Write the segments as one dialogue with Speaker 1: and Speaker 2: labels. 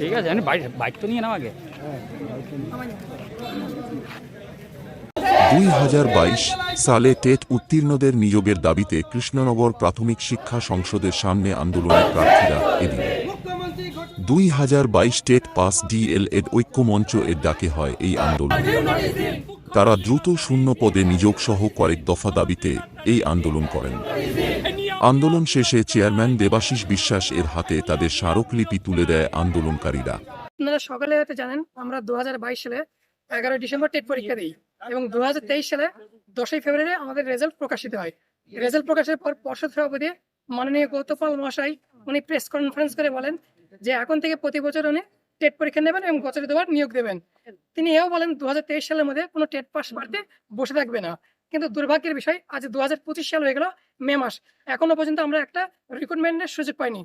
Speaker 1: ঠিক আছে আমি বাইক বাইক তো নিয়ে নাও আগে।
Speaker 2: দুই হাজার বাইশ সালে টেট উত্তীর্ণদের নিয়োগের দাবিতে কৃষ্ণনগর প্রাথমিক শিক্ষা সংসদের সামনে আন্দোলনের প্রার্থীরা এদিন। দুই হাজার বাইশ টেট পাস ডিএলএড ঐক্যমঞ্চ এর ডাকে হয় এই আন্দোলন। তারা দ্রুত শূন্য পদে নিয়োগ সহ কয়েক দফা দাবিতে এই আন্দোলন করেন। আন্দোলন শেষে চেয়ারম্যান দেবাশিস বিশ্বাস এর হাতে তাদের স্মারকলিপি তুলে দেয় আন্দোলনকারীরা।
Speaker 3: আপনারা সকলে হয়তো জানেন, আমরা দু সালে এগারোই ডিসেম্বর টেট পরীক্ষা দিই এবং দু সালে দশই ফেব্রুয়ারি আমাদের রেজাল্ট প্রকাশিত হয়। রেজাল্ট প্রকাশের পর পর্ষদ সভাপতি মাননীয় গৌতপাল মহাশয় উনি প্রেস কনফারেন্স করে বলেন যে এখন থেকে প্রতি বছর উনি টেট পরীক্ষা নেবেন এবং বছরে দুবার নিয়োগ দেবেন। তিনি এও বলেন দু হাজার তেইশ সালের মধ্যে কোনো টেট পাস মারতে বসে থাকবে না। কিন্তু দুর্ভাগ্যের বিষয়, আজ দু হাজার পঁচিশ সাল হয়ে গেল মে মাস। এখনও পর্যন্ত আমরা একটা রিক্রুটমেন্টের সুযোগ পাইনি।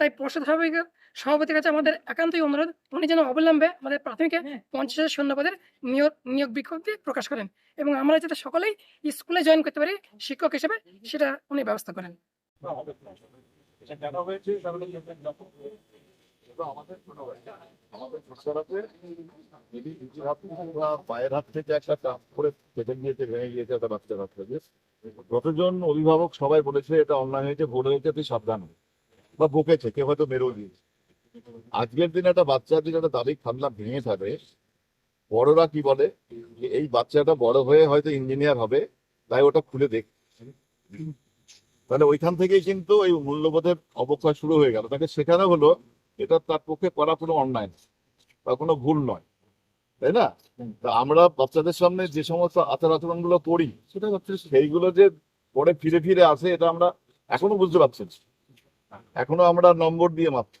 Speaker 3: তাই পর্ষদ সভাপতি সভাপতির কাছে আমাদের একান্তই অনুরোধ উনি যেন অবিলম্বে আমাদের প্রাথমিকে পঞ্চাশ হাজার শূন্যপদের নিয়োগ নিয়োগ বিজ্ঞপ্তি প্রকাশ করেন এবং আমরা যাতে সকলেই স্কুলে জয়েন করতে পারি শিক্ষক হিসেবে সেটা উনি ব্যবস্থা করেন।
Speaker 4: এটা কেন হয়েছে কারণ এটা আমাদের ছোট বাচ্চা আমাদের ছোটবেলাতে যদি নিজের হাত থেকে বা পায়ের হাত থেকে একটা কাপ করে কেটে গিয়েছে ভেঙে গিয়েছে একটা বাচ্চার হাত থেকে যতজন অভিভাবক সবাই বলেছে এটা অন্যায় হয়েছে, ভুল হয়েছে, তুই সাবধান। বা বকেছে, কেউ হয়তো মেরেও দিয়েছে। আজকের দিনে একটা বাচ্চা যদি একটা দাবি খান্না ভেঙে থাকে, বড়রা কি বলে? যে এই বাচ্চাটা বড় হয়ে হয়তো ইঞ্জিনিয়ার হবে, তাই ওটা খুলে দেখ। তাহলে ওইখান থেকেই কিন্তু ওই মূল্যবোধের অবক্ষয় শুরু হয়ে গেল। তাকে শেখানো হলো, এটা তার পক্ষে করা কোনো অন্যায় বা কোনো ভুল নয়। তাই না? তা আমরা বাচ্চাদের সামনে যে সমস্ত আচার আচরণগুলো করি সেটা হচ্ছে সেইগুলো যে পরে ফিরে ফিরে আসে এটা আমরা এখনও বুঝতে পারছি এখনও আমরা নম্বর দিয়ে মাপছি।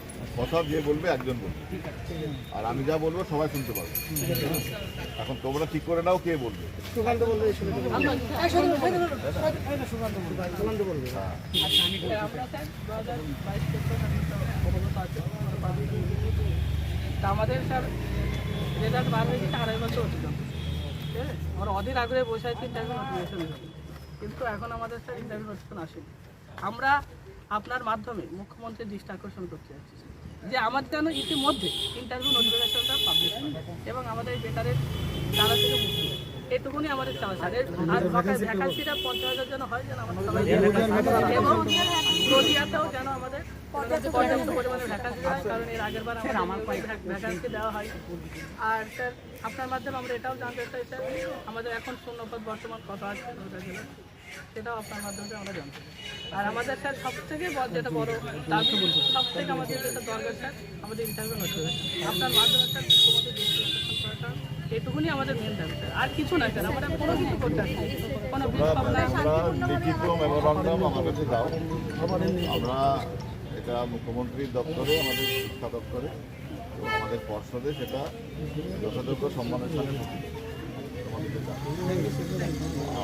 Speaker 4: কথা যে বলবে একজন বলবে। আর আমি যা বলব সবাই শুনতে পারবে এখন তোমরা ঠিক করে নাও কে বলবে।
Speaker 5: তা আমাদের স্যার রেজাল্ট বার হয়েছে আড়াই বছর ঠিক আছে? আমরা অধীর আগ্রহে বসে আছি ইন্টারভিউ নোটিফিকেশন কিন্তু এখন আমাদের স্যার ইন্টারভিউ নোটিফিকেশন আসেনি। আমরা আপনার মাধ্যমে মুখ্যমন্ত্রীর দৃষ্টি আকর্ষণ করতে যাচ্ছি যে আমার যেন ইতিমধ্যে ইন্টারভিউ নোটিফিকেশনটা পাবলিশ হয় এবং আমাদের বেকারের তারা থেকে মুক্তি এটুকুনি আমাদের চাওয়া স্যার আর ভ্যাকান্সিটা পঞ্চাশ হাজার যেন হয় যেন আমাদের সবাই এবং নদিয়াতেও যেন আমাদের পর্যাপ্ত পরিমাণে ভ্যাকান্সি হয় কারণ এর আগের বার আমাদের ভ্যাকান্সি দেওয়া হয়। আর স্যার আপনার মাধ্যমে আমরা এটাও জানতে চাই স্যার আমাদের এখন শূন্যপদ বর্তমান কত আছে? নদিয়া জেলায় সেটাও আপনার মাধ্যমে আমরা জানতে আর আমাদের স্যার সব থেকে যেটা বড় দাবি সব থেকে আমাদের যেটা দরকার স্যার আমাদের ইন্টারভিউ হতে হবে। আপনার মাধ্যমে স্যার এটুকুনি আমাদের মেন দাবি স্যার। আর কিছু না স্যার আমরা কোনো কিছু করতে কোনো
Speaker 4: আমরা লিখিত মেমোরান্ডাম আমার কাছে দাও। আমরা এটা মুখ্যমন্ত্রীর দপ্তরে আমাদের শিক্ষা দপ্তরে আমাদের পর্ষদে সেটা যথাযোগ্য সম্মানের সঙ্গে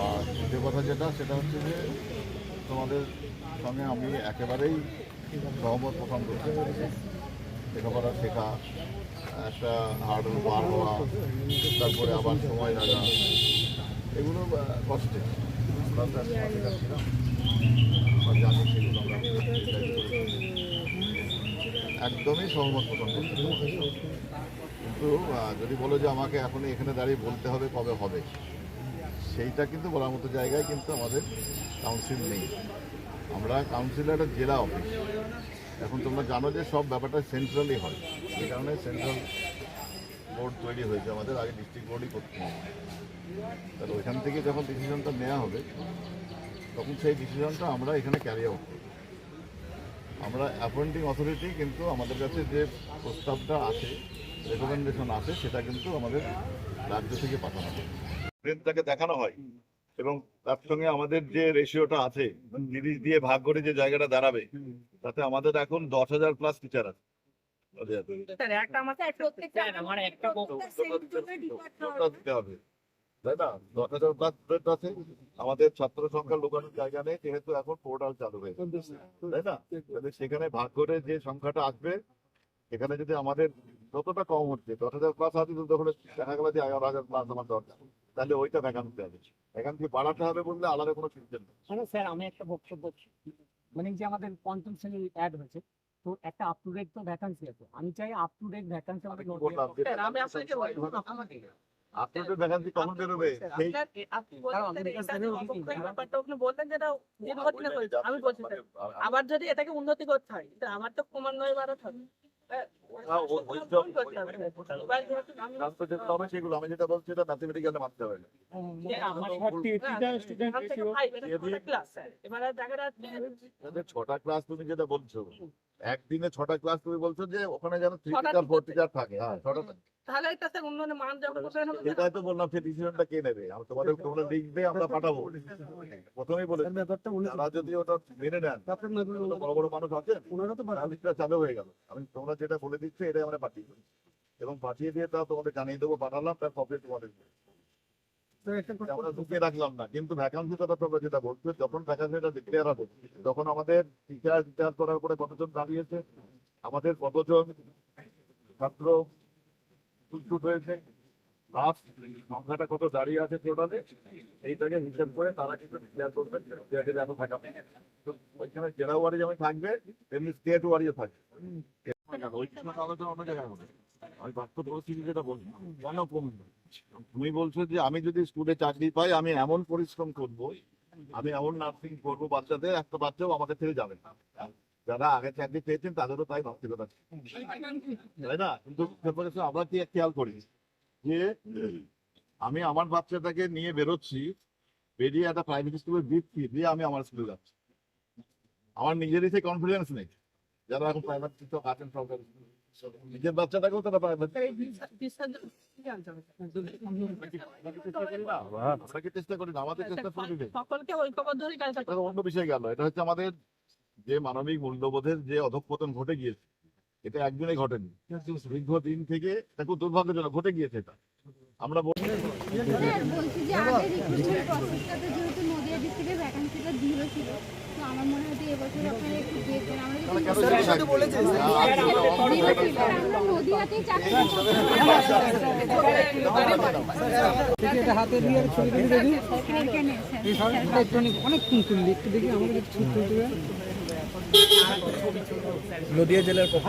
Speaker 4: আর দ্বিতীয় কথা যেটা, সেটা হচ্ছে যে তোমাদের সঙ্গে আমি একেবারেই সহমত পোষণ করছি। লেখাপড়া শেখা, একটা হার্ডল পার হওয়া, তারপরে আবার সময় লাগা এগুলো কষ্টে আমরা তো এক মাসে যাচ্ছিলাম আমরা জানি সেগুলো আমরা নির্ধারিত করেছি। একদমই সহমত পোষণ করছি কিন্তু যদি বলো যে আমাকে এখন এখানে দাঁড়িয়ে বলতে হবে কবে হবে, সেইটা কিন্তু বলার মতো জায়গায় কিন্তু আমাদের কাউন্সিল নেই। আমরা কাউন্সিল একটা জেলা অফিস এখন তোমরা জানো যে সব ব্যাপারটা সেন্ট্রালই হয়। এই কারণে সেন্ট্রাল বোর্ড তৈরি হয়েছে আমাদের, আগে ডিস্ট্রিক্ট বোর্ডই করতে হবে তাহলে ওইখান থেকে যখন ডিসিশনটা নেওয়া হবে, তখন সেই ডিসিশনটা আমরা এখানে ক্যারি আউট করব। আমরা অ্যাপয়েন্টিং অথরিটি কিন্তু আমাদের কাছে যে প্রস্তাবটা আছে রেকমেন্ডেশন আছে সেটা কিন্তু আমাদের রাজ্য থেকে পাঠানো হয়। প্রিন্টটাকে দেখানো হয় এবং তার সঙ্গে আমাদের যে রেশিওটা আছে তিরিশ দিয়ে ভাগ করে যে জায়গাটা দাঁড়াবে তাতে আমাদের এখন দশ হাজার প্লাস টিচার আছে।
Speaker 5: স্যার একটা আমাদের
Speaker 4: উত্তরটা দিতে হবে। তাই না? দশ হাজার প্লাস স্টুডেন্ট আছে। আমাদের ছাত্র সংখ্যা লোকানোর জায়গা নেই যেহেতু এখন পোর্টাল চালু হয়েছে তাই না? তাহলে সেখানে ভাগ করে যে সংখ্যাটা আসবে এখানে যদি আমাদের যতটা কম হচ্ছে দশ হাজার প্লাস আছে তখন দেখা গেল যে এগারো হাজার প্লাস আমার দরকার। তাহলে ওইটা ভ্যাকান্সি হবে ভ্যাকান্সি বাড়াতে হবে বললে আলাদা কোনো সিস্টেম নেই।
Speaker 6: মানে স্যার আমি একটা বক্তব্য মানে যে আমাদের পঞ্চম শ্রেণি অ্যাড হয়েছে তো একটা আপ টু ডেট তো ভ্যাকান্সি আছে। আমি চাই আপ টু ডেট ভ্যাকান্সি আমাদের
Speaker 4: আমি
Speaker 6: note
Speaker 4: বললাম
Speaker 5: আমি আপনাকে বলব আমাকে
Speaker 4: আপনাদের ভ্যাকান্সি কখন বেরোবে সেই
Speaker 5: আপনার আপনি
Speaker 6: কারণ
Speaker 5: বলছেন
Speaker 6: আমাদের
Speaker 5: এটা
Speaker 6: কাছে
Speaker 5: যে
Speaker 6: নেই,
Speaker 5: অবক্ষয়
Speaker 6: নেই।
Speaker 5: ব্যাপারটা আপনি বললেন যেটা নির্ভর না করেছে। আমি বলছি আবার যদি এটাকে উন্নতি করতে হয় আমার তো ক্রমান্বয়ে বাড়াতে হবে। হ্যাঁ। আমি-
Speaker 4: যেটা বলছি এটা ম্যাথমেটিক্যালে মানতে হবে।
Speaker 5: হ্যাঁ,
Speaker 4: তাহলে ছটা ক্লাস তুমি যেটা বলছো একদিনে ছটা ক্লাস তুমি বলছো যে ওখানে যেন থ্রি টিচার ফোর টিচার থাকে। হ্যাঁ ছটা
Speaker 5: তাহলে এটা স্যার উন্নয়নের মান যখন হবে
Speaker 4: সেটাই তো বললাম সেই ডিসিশনটা কে নেবে? আমি তোমাদের তোমরা লিখবে আমরা পাঠাবো। প্রথমেই বলে তারা যদি ওটা মেনে নেন বড় বড় মানুষ সেটা চালু হয়ে গেল। আমি তোমরা যেটা বলে দিচ্ছ এটাই আমরা পাঠিয়ে দেবো এবং পাঠিয়ে দিয়ে তা তোমাদের জানিয়ে দেবো পাঠালাম তার কপি তোমাদের। আমরা ঢুকিয়ে রাখলাম না। কিন্তু ভ্যাকান্সিটা তোমরা যেটা বলছো যখন ভ্যাকান্সিটা ডিক্লেয়ার হবে তখন আমাদের টিচার টিচার করার পরে কতজন দাঁড়িয়েছে? আমাদের কতজন ছাত্র প্রস্তুত হয়েছে? লাস্ট সংখ্যাটা কত দাঁড়িয়ে আছে টোটালে এইটাকে হিসেব করে তারা কিন্তু ডিক্লেয়ার করবেন এত থাকা ওইখানে জেলা ওয়ারি যেমন থাকবে তেমনি স্টেট ওয়ারিও থাকবে। ওইখানে আলোচনা অন্য জায়গায় হবে। তুমি বলছো যে আমি যদি স্কুলে চাকরি পাই, আমি এমন পরিশ্রম করব, আমি এমন নার্সিং করব বাচ্চাদের, একটা বাচ্চাও আমাদের থেকে যাবে না। যারা আগে চাকরি পেয়েছেন, তাদেরও তাই ভাবছিলতা তাই না? কিন্তু আমরা কি খেয়াল করি? যে আমি আমার বাচ্চাটাকে নিয়ে বেরোচ্ছি, বেরিয়ে একটা প্রাইভেট স্কুলে দিচ্ছি দিয়ে আমি আমার স্কুলে যাচ্ছি। আমার নিজেরই সেই কনফিডেন্স নেই। যারা এখন প্রাইভেট শিক্ষক আছেন সরকারি নিজের বাচ্চাটাকেও তারা প্রাইভেট
Speaker 5: হবে?
Speaker 4: আমরা কি চেষ্টা করি না? আমাদের চেষ্টা করে
Speaker 5: সকলকে ঐক্যবদ্ধ হয়ে কাজ করতে
Speaker 4: এটা অন্য বিষয় গেল। এটা হচ্ছে আমাদের যে মানবিক মূল্যবোধের যে অধঃপতন ঘটে গিয়েছে এটা একদিনে ঘটেনি। দীর্ঘ দিন থেকে এটা খুব দুর্ভাগ্যজনক ঘটে গিয়েছে এটা। আমরা
Speaker 7: বলছি যে ডিস্ট্রিক্টে ভ্যাকান্সিটা জিরো ছিল তো আমার মনে হয় যে এবছর আপনারা একটু দেখবেন আমরা
Speaker 4: তাহলে
Speaker 7: যদি
Speaker 4: কেন সেটা থাকবে?
Speaker 7: জিরো ছিল আমরা নদিয়াতেই চাকরি এখানে স্যার
Speaker 1: নদিয়া জেলার পক্ষ